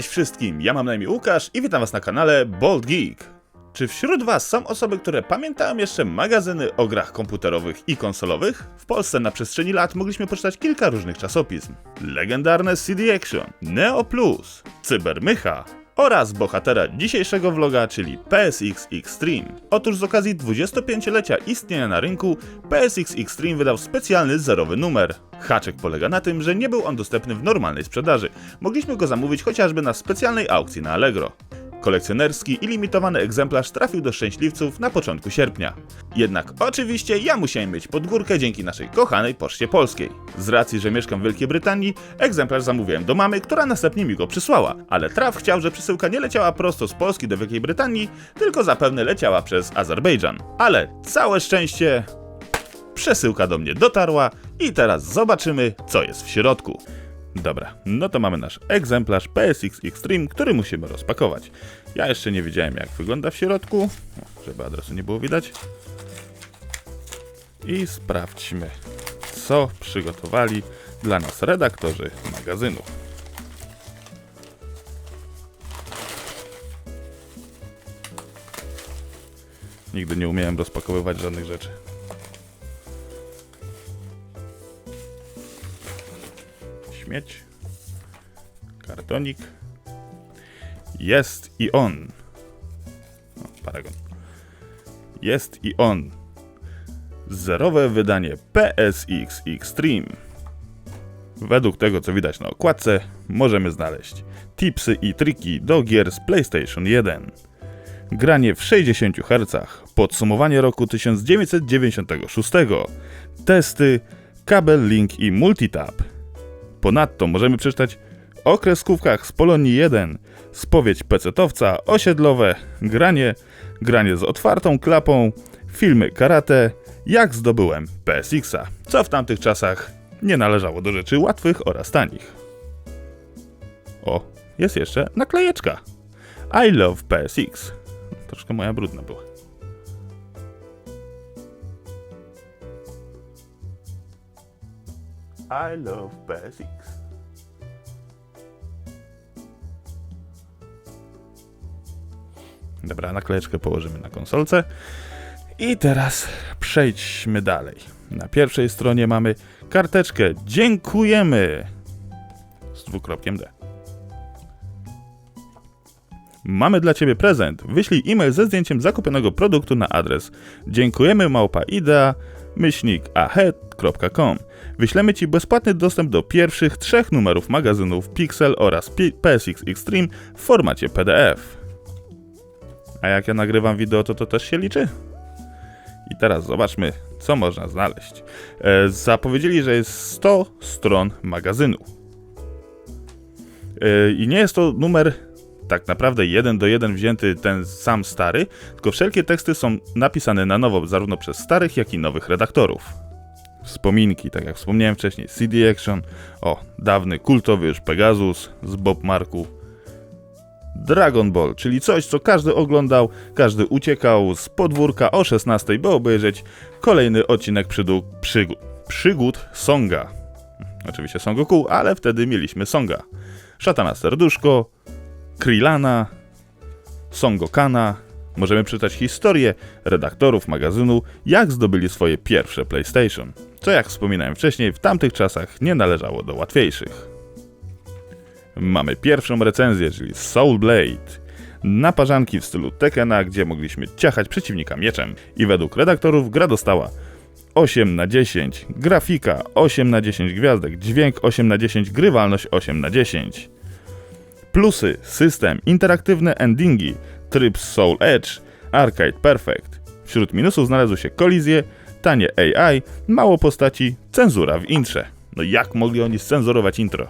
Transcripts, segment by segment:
Cześć wszystkim, ja mam na imię Łukasz i witam was na kanale Bold Geek. Czy wśród was są osoby, które pamiętają jeszcze magazyny o grach komputerowych i konsolowych? W Polsce na przestrzeni lat mogliśmy poczytać kilka różnych czasopism. Legendarne CD Action, Neo Plus, Cybermycha oraz bohatera dzisiejszego vloga, czyli PSX Extreme. Otóż z okazji 25-lecia istnienia na rynku, PSX Extreme wydał specjalny zerowy numer. Haczek polega na tym, że nie był on dostępny w normalnej sprzedaży. Mogliśmy go zamówić chociażby na specjalnej aukcji na Allegro. Kolekcjonerski i limitowany egzemplarz trafił do szczęśliwców na początku sierpnia. Jednak oczywiście ja musiałem mieć podgórkę dzięki naszej kochanej Poczcie Polskiej. Z racji, że mieszkam w Wielkiej Brytanii, egzemplarz zamówiłem do mamy, która następnie mi go przysłała. Ale traf chciał, że przesyłka nie leciała prosto z Polski do Wielkiej Brytanii, tylko zapewne leciała przez Azerbejdżan. Ale całe szczęście przesyłka do mnie dotarła i teraz zobaczymy, co jest w środku. Dobra, no to mamy nasz egzemplarz PSX Extreme, który musimy rozpakować. Ja jeszcze nie wiedziałem, jak wygląda w środku, żeby adresu nie było widać. I sprawdźmy, co przygotowali dla nas redaktorzy magazynu. Nigdy nie umiałem rozpakowywać żadnych rzeczy. Śmieć. Kartonik. Jest i on. O, paragon. Jest i on. Zerowe wydanie PSX Extreme. Według tego, co widać na okładce, możemy znaleźć tipsy i triki do gier z PlayStation 1. Granie w 60 Hz, podsumowanie roku 1996, testy, kabel link i multitap. Ponadto możemy przeczytać o kreskówkach z Polonii 1, spowiedź pecetowca, osiedlowe, granie, granie z otwartą klapą, filmy karate, jak zdobyłem PSX-a, co w tamtych czasach nie należało do rzeczy łatwych oraz tanich. O, jest jeszcze naklejeczka. I love PSX. Troszkę moja brudna była. I love PSX. Dobra, naklejeczkę położymy na konsolce. I teraz przejdźmy dalej. Na pierwszej stronie mamy karteczkę Dziękujemy z dwukropkiem D. Mamy dla Ciebie prezent. Wyślij e-mail ze zdjęciem zakupionego produktu na adres dziękujemy małpa idea myślnik ahead.com. Wyślemy Ci bezpłatny dostęp do pierwszych trzech numerów magazynów Pixel oraz PSX Extreme w formacie PDF. A jak ja nagrywam wideo, to to też się liczy? I teraz zobaczmy, co można znaleźć. E, zapowiedzieli, że jest 100 stron magazynu. E, I nie jest to numer tak naprawdę jeden do jeden wzięty ten sam stary, tylko wszelkie teksty są napisane na nowo, zarówno przez starych, jak i nowych redaktorów. Wspominki, tak jak wspomniałem wcześniej, CD Action, o, dawny, kultowy już Pegasus z Bob Marku, Dragon Ball, czyli coś, co każdy oglądał, każdy uciekał z podwórka o 16, by obejrzeć kolejny odcinek przydóg, przygód, przygód Songa. Oczywiście Son ale wtedy mieliśmy Songa. Szatana Serduszko, Krillana, Songokana. Możemy przeczytać historię redaktorów magazynu, jak zdobyli swoje pierwsze PlayStation, co jak wspominałem wcześniej, w tamtych czasach nie należało do łatwiejszych. Mamy pierwszą recenzję, czyli Soul Blade. Naparzanki w stylu Tekena, gdzie mogliśmy ciachać przeciwnika mieczem. I według redaktorów gra dostała 8 na 10, grafika 8 na 10 gwiazdek, dźwięk 8 na 10, grywalność 8 na 10. Plusy, system, interaktywne endingi, tryb Soul Edge, Arcade Perfect. Wśród minusów znalazły się kolizje, tanie AI, mało postaci, cenzura w intrze. No jak mogli oni scenzurować intro?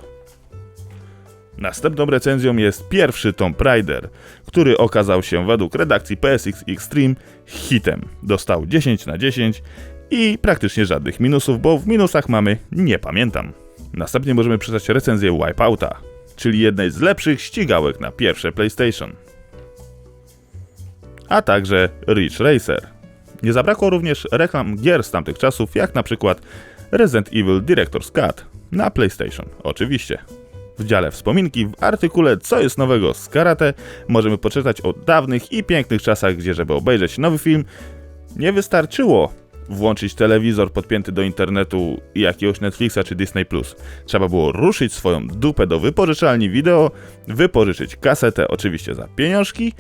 Następną recenzją jest pierwszy Tomb Raider, który okazał się według redakcji PSX Extreme hitem. Dostał 10 na 10 i praktycznie żadnych minusów, bo w minusach mamy nie pamiętam. Następnie możemy przeczytać recenzję Wipeouta, czyli jednej z lepszych ścigałek na pierwsze PlayStation. A także Ridge Racer. Nie zabrakło również reklam gier z tamtych czasów, jak na przykład Resident Evil Director's Cut na PlayStation, oczywiście. W dziale wspominki w artykule Co jest nowego z karate możemy poczytać o dawnych i pięknych czasach, gdzie żeby obejrzeć nowy film nie wystarczyło włączyć telewizor podpięty do internetu i jakiegoś Netflixa czy Disney+. Trzeba było ruszyć swoją dupę do wypożyczalni wideo, wypożyczyć kasetę oczywiście za pieniążki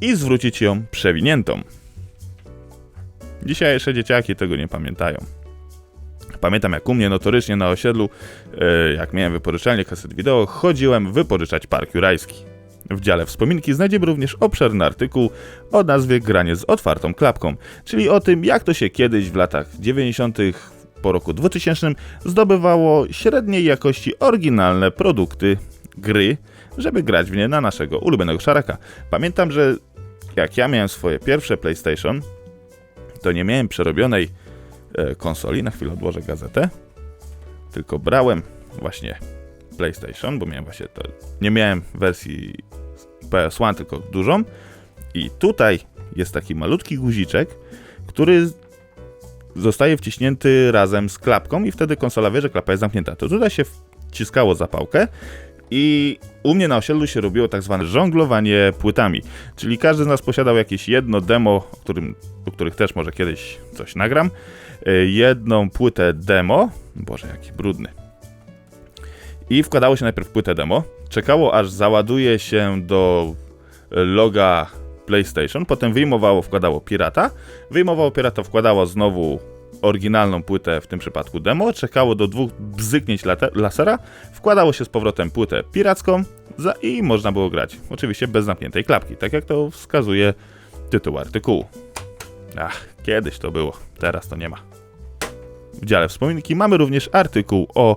i zwrócić ją przewiniętą. Dzisiejsze dzieciaki tego nie pamiętają. Pamiętam jak u mnie notorycznie na osiedlu, e, jak miałem wypożyczalnię kaset wideo, chodziłem wypożyczać Park Jurajski. W dziale wspominki znajdziemy również obszerny artykuł o nazwie Granie z otwartą klapką, czyli o tym, jak to się kiedyś w latach 90. po roku 2000 zdobywało średniej jakości oryginalne produkty, gry, żeby grać w nie na naszego ulubionego szaraka. Pamiętam, że jak ja miałem swoje pierwsze PlayStation, to nie miałem przerobionej e, konsoli, na chwilę odłożę gazetę, tylko brałem właśnie PlayStation, bo miałem właśnie to, nie miałem wersji PS1, tylko dużą i tutaj jest taki malutki guziczek, który zostaje wciśnięty razem z klapką i wtedy konsola wie, że klapa jest zamknięta. To tutaj się wciskało zapałkę i u mnie na osiedlu się robiło tak zwane żonglowanie płytami. Czyli każdy z nas posiadał jakieś jedno demo, o, którym, o których też może kiedyś coś nagram. E, Jedną płytę demo. Boże, jaki brudny. I wkładało się najpierw płytę demo. Czekało aż załaduje się do loga PlayStation. Potem wyjmowało, wkładało pirata. Wyjmowało pirata, wkładało znowu oryginalną płytę, w tym przypadku demo, czekało do dwóch bzyknięć lasera, wkładało się z powrotem płytę piracką i można było grać. Oczywiście bez zamkniętej klapki, tak jak to wskazuje tytuł artykułu. Ach, kiedyś to było, teraz to nie ma. W dziale wspominki mamy również artykuł o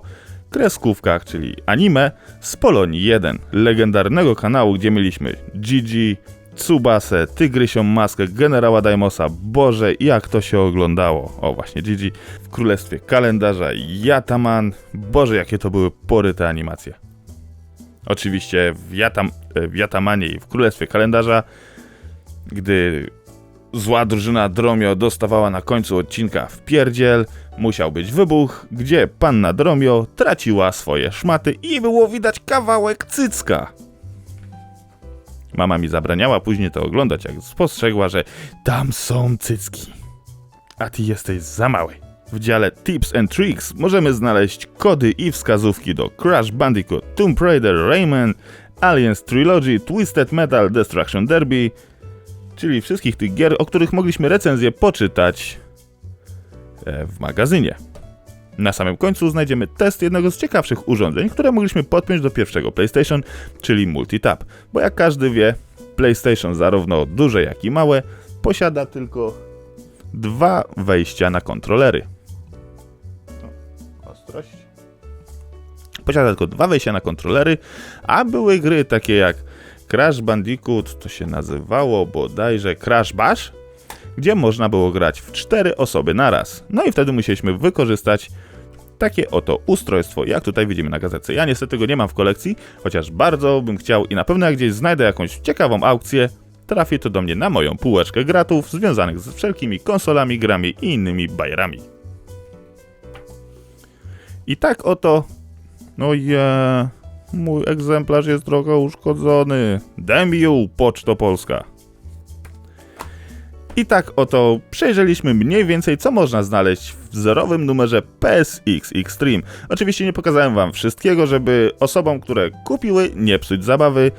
kreskówkach, czyli anime z Polonii 1, legendarnego kanału, gdzie mieliśmy Gigi, Tsubasę, Tygrysią Maskę, Generała Daimosa. Boże, jak to się oglądało. O, właśnie Gigi w Królestwie Kalendarza, Yataman. Boże, jakie to były pory te animacje. Oczywiście w, Yatam, w Yatamanie i w Królestwie Kalendarza, gdy zła drużyna Dromio dostawała na końcu odcinka w pierdziel, musiał być wybuch, gdzie panna Dromio traciła swoje szmaty i było widać kawałek cycka. Mama mi zabraniała później to oglądać, jak spostrzegła, że tam są cycki. A ty jesteś za mały. W dziale Tips and Tricks możemy znaleźć kody i wskazówki do Crash Bandicoot, Tomb Raider, Rayman, Aliens Trilogy, Twisted Metal, Destruction Derby, czyli wszystkich tych gier, o których mogliśmy recenzję poczytać e, w magazynie. Na samym końcu znajdziemy test jednego z ciekawszych urządzeń, które mogliśmy podpiąć do pierwszego PlayStation, czyli Multitap. Bo jak każdy wie, PlayStation zarówno duże jak i małe posiada tylko dwa wejścia na kontrolery. Ostrość. Posiada tylko dwa wejścia na kontrolery, a były gry takie jak Crash Bandicoot, to się nazywało bodajże Crash Bash, gdzie można było grać w cztery osoby naraz. No i wtedy musieliśmy wykorzystać takie oto ustrojstwo, jak tutaj widzimy na gazetce. Ja niestety go nie mam w kolekcji, chociaż bardzo bym chciał i na pewno jak gdzieś znajdę jakąś ciekawą aukcję, trafi to do mnie na moją półeczkę gratów związanych z wszelkimi konsolami, grami i innymi bajerami. I tak oto, no je, mój egzemplarz jest trochę uszkodzony. Demiu, Poczto Polska. I tak oto przejrzeliśmy mniej więcej, co można znaleźć w wzorowym numerze PSX Extreme. Oczywiście nie pokazałem wam wszystkiego, żeby osobom, które kupiły, nie psuć zabawy,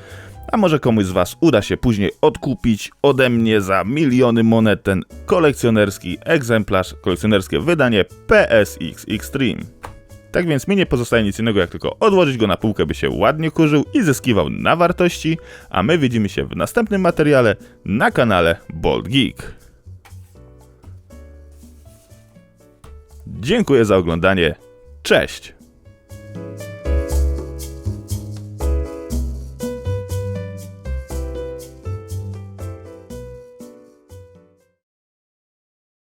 a może komuś z was uda się później odkupić ode mnie za miliony monet ten kolekcjonerski egzemplarz, kolekcjonerskie wydanie PSX Extreme. Tak więc mi nie pozostaje nic innego, jak tylko odłożyć go na półkę, by się ładnie kurzył i zyskiwał na wartości, a my widzimy się w następnym materiale na kanale Bold Geek. Dziękuję za oglądanie. Cześć!